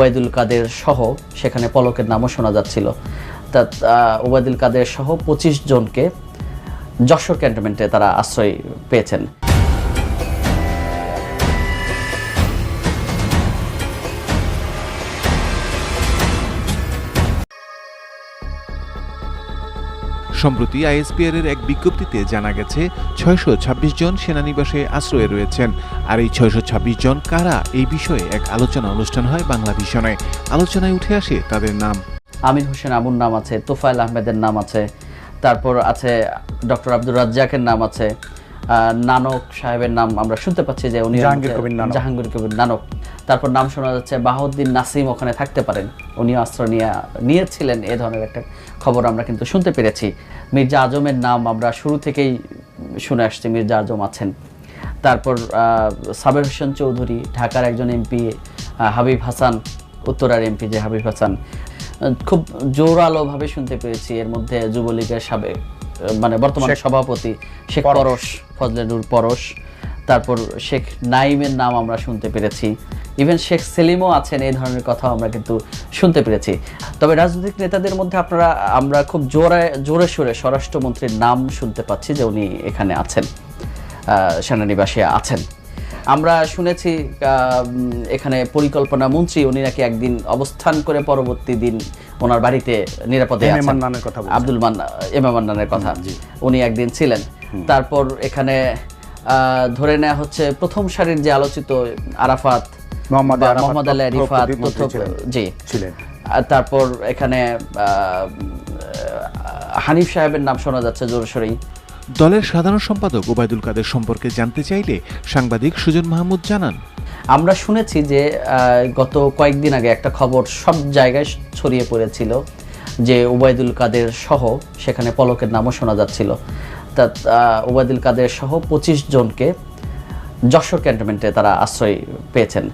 ওবায়দুল কাদের সহ, সেখানে পলকের নামও শোনা যাচ্ছিল। তা ওবায়দুল কাদের সহ পঁচিশ জনকে যশোর ক্যান্টনমেন্টে তারা আশ্রয় পেয়েছেন। সম্প্রতি আইএসপিআর এর এক বিজ্ঞপ্তিতে জানা গেছে, ছয়শো ছাব্বিশ জন সেনানিবাসে আশ্রয়ে রয়েছেন। আর এই ছয়শো ছাব্বিশ জন কারা? এই বিষয়ে এক আলোচনা অনুষ্ঠান হয় বাংলা ভিশনে। আলোচনায় উঠে আসে তাদের নাম। আমির হোসেন আবুর নাম আছে, তোফায়েল আহমেদের নাম আছে, তারপর আছে ডক্টর আব্দুর রাজ্জাকের নাম আছে। নানক সাহেবের নাম আমরা শুনতে পাচ্ছি যে উনি জাহাঙ্গীর কবির নানক। জাহাঙ্গীর কবির নানক। তারপর নাম শোনা যাচ্ছে বাহাউদ্দিন নাসিম ওখানে থাকতে পারেন। উনিও আশ্রয় নিয়ে নিয়েছিলেন এ ধরনের একটা খবর আমরা কিন্তু শুনতে পেরেছি। মির্জা আজমের নাম আমরা শুরু থেকেই শুনে আসছি মির্জা আজম আছেন। তারপর আহ, সাবের হোসেন চৌধুরী ঢাকার একজন এমপি হাবিব হাসান উত্তরার এমপি যে হাবিব হাসান। খুব জোরালোভাবে শুনতে পেরেছি এর মধ্যে যুবলীগের সাবেক। মানে বর্তমান সভাপতি শেখ পরশ। ফজলে নূর পরশ তারপর শেখ নাইমের নাম আমরা শুনতে পেরেছি। ইভেন শেখ সেলিমও আছেন এই ধরনের কথা আমরা কিন্তু শুনতে পেরেছি। তবে রাজনৈতিক নেতাদের মধ্যে আপনারা আমরা খুব জোরে জোরে সোরে স্বরাষ্ট্রমন্ত্রীর নাম শুনতে পাচ্ছি যে উনি এখানে আছেন আহ, সেনানিবাসে আছেন। আমরা শুনেছি এখানে পরিকল্পনা মন্ত্রী উনি নাকি একদিন অবস্থান করে পরবর্তী দিন ওনার বাড়িতে নিরাপদে। আব্দুল মান্না মান্নানের কথা। উনি একদিন ছিলেন। তারপর এখানে আহ, ধরে নেওয়া হচ্ছে প্রথম সারির যে আলোচিত আরাফাত মোহাম্মদ আলী আরিফাত। জি। ছিলেন। তারপর এখানে হানিফ সাহেবের নাম শোনা যাচ্ছে জোরসোরেই। দলের সাধারণ সম্পাদক ওবায়দুল কাদের সম্পর্কে জানতে চাইলে সাংবাদিক সুজন মাহমুদ জানান। আমরা শুনেছি যে গত কয়েকদিন আগে একটা খবর সব জায়গায় ছড়িয়ে পড়েছিল যে ওবায়দুল কাদের সহ, সেখানে পলকের নামও শোনা যাচ্ছিল, তা ওবায়দুল কাদের সহ পঁচিশ জনকে যশোর ক্যান্টনমেন্টে তারা আশ্রয় পেয়েছেন।